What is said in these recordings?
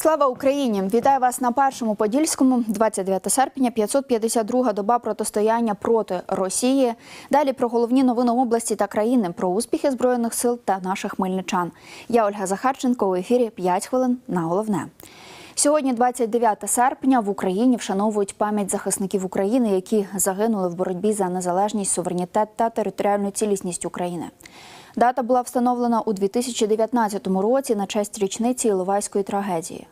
Слава Україні! Вітаю вас на першому подільському. 29 серпня, 552 доба протистояння проти Росії. Далі про головні новини області та країни, про успіхи збройних сил та наших хмельничан. Я Ольга Захарченко у ефірі 5 хвилин на головне. Сьогодні, 29 серпня, в Україні вшановують пам'ять захисників України, які загинули в боротьбі за незалежність, суверенітет та територіальну цілісність України. Дата була встановлена у 2019 році на честь річниці Іловайської трагедії.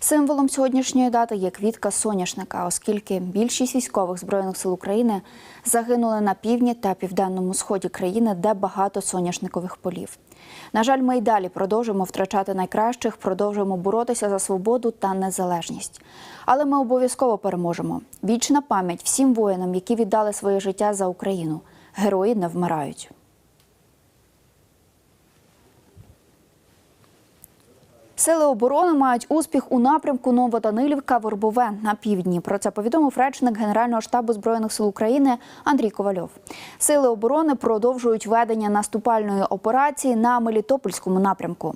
Символом сьогоднішньої дати є квітка соняшника, оскільки більшість військових збройних сил України загинули на півдні та південному сході країни, де багато соняшникових полів. На жаль, ми й далі продовжуємо втрачати найкращих, продовжуємо боротися за свободу та незалежність. Але ми обов'язково переможемо. Вічна пам'ять всім воїнам, які віддали своє життя за Україну. Герої не вмирають. Сили оборони мають успіх у напрямку Новоданилівка Вербове на півдні. Про це повідомив речник Генерального штабу збройних сил України Андрій Ковальов. Сили оборони продовжують ведення наступальної операції на Мелітопольському напрямку.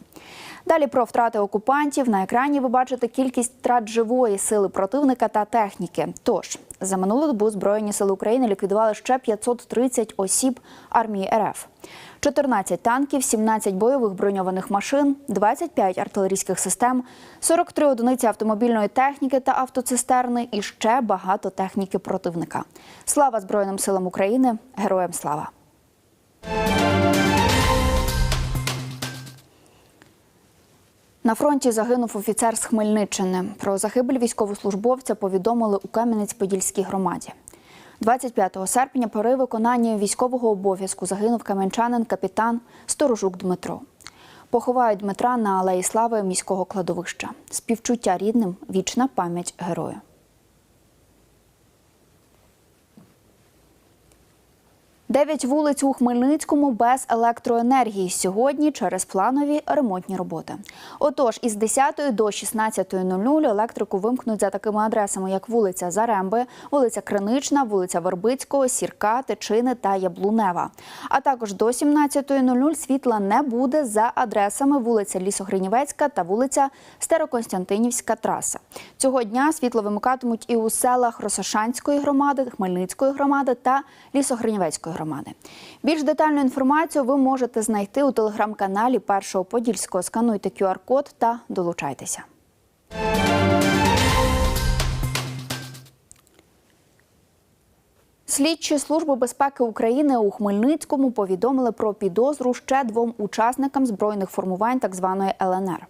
Далі про втрати окупантів на екрані ви бачите кількість втрат живої сили противника та техніки. Тож за минулу добу збройні сили України ліквідували ще 530 осіб армії РФ. 14 танків, 17 бойових броньованих машин, 25 артилерійських систем, 43 одиниці автомобільної техніки та автоцистерни і ще багато техніки противника. Слава Збройним силам України! Героям слава! На фронті загинув офіцер з Хмельниччини. Про загибель військовослужбовця повідомили у Кам'янець-Подільській громаді. 25 серпня при виконанні військового обов'язку загинув кам'янчанин капітан Сторожук Дмитро. Поховають Дмитра на алеї слави міського кладовища. Співчуття рідним вічна пам'ять герою. Дев'ять вулиць у Хмельницькому без електроенергії сьогодні через планові ремонтні роботи. Отож, із 10 до 16.00 електрику вимкнуть за такими адресами, як вулиця Заремби, вулиця Кринична, вулиця Вербицького, Сірка, Тичини та Яблунева. А також до 17.00 світла не буде за адресами вулиця Лісогринівецька та вулиця Староконстантинівська траса. Цього дня світло вимикатимуть і у селах Росошанської громади, Хмельницької громади та Лісогринівецької громади. Більш детальну інформацію ви можете знайти у телеграм-каналі Першого Подільського. Скануйте QR-код та долучайтеся. Слідчі служби безпеки України у Хмельницькому повідомили про підозру ще двом учасникам збройних формувань так званої ЛНР.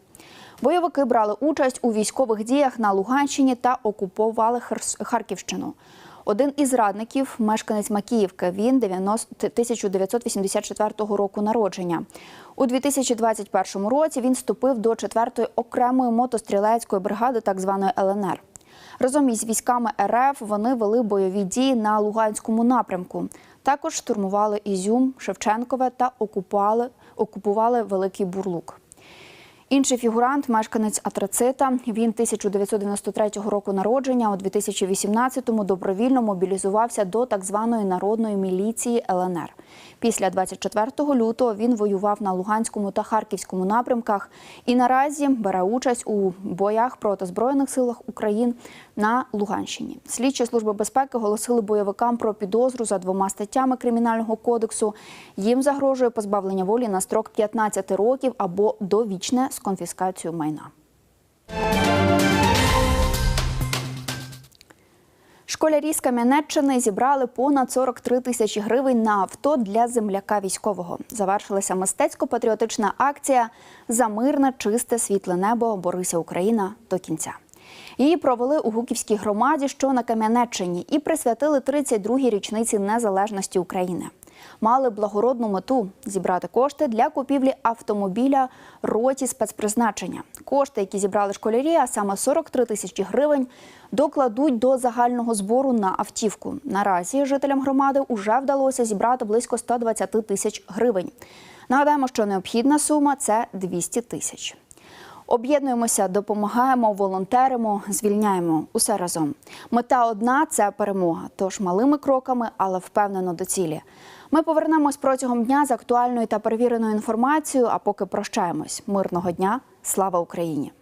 Бойовики брали участь у військових діях на Луганщині та окупували Харківщину. Один із радників, мешканець Макіївки, він 90 1984 року народження. У 2021 році він вступив до 4-ї окремої мотострілецької бригади так званої ЛНР. Разом із військами РФ вони вели бойові дії на Луганському напрямку. Також штурмували Ізюм, Шевченкове та окупували, окупували Великий Бурлук. Інший фігурант, мешканець Атрацита. Він 1993 року народження. У 2018-му добровільно мобілізувався до так званої народної міліції ЛНР. Після 24 лютого він воював на Луганському та Харківському напрямках і наразі бере участь у боях проти збройних силах України на Луганщині. Слідчі служби безпеки оголосили бойовикам про підозру за двома статтями кримінального кодексу. Їм загрожує позбавлення волі на строк 15 років або довічне з конфіскацією майна. Школярі з Кам'янеччини зібрали понад 43 тисячі гривень на авто для земляка військового. Завершилася мистецько-патріотична акція за мирне, чисте, світле небо Борися Україна до кінця. Її провели у Гуківській громаді, що на Кам'янеччині, і присвятили 32-й річниці незалежності України. Мали благородну мету зібрати кошти для купівлі автомобіля роті спецпризначення. Кошти, які зібрали школярі, а саме 43 тисячі гривень, докладуть до загального збору на автівку. Наразі жителям громади вже вдалося зібрати близько 120 тисяч гривень. Нагадаємо, що необхідна сума це 200 тисяч. Об'єднуємося, допомагаємо, волонтеримо, звільняємо усе разом. Мета одна це перемога. Тож малими кроками, але впевнено до цілі. Ми повернемось протягом дня з актуальною та перевіреною інформацією. А поки прощаємось. Мирного дня, слава Україні!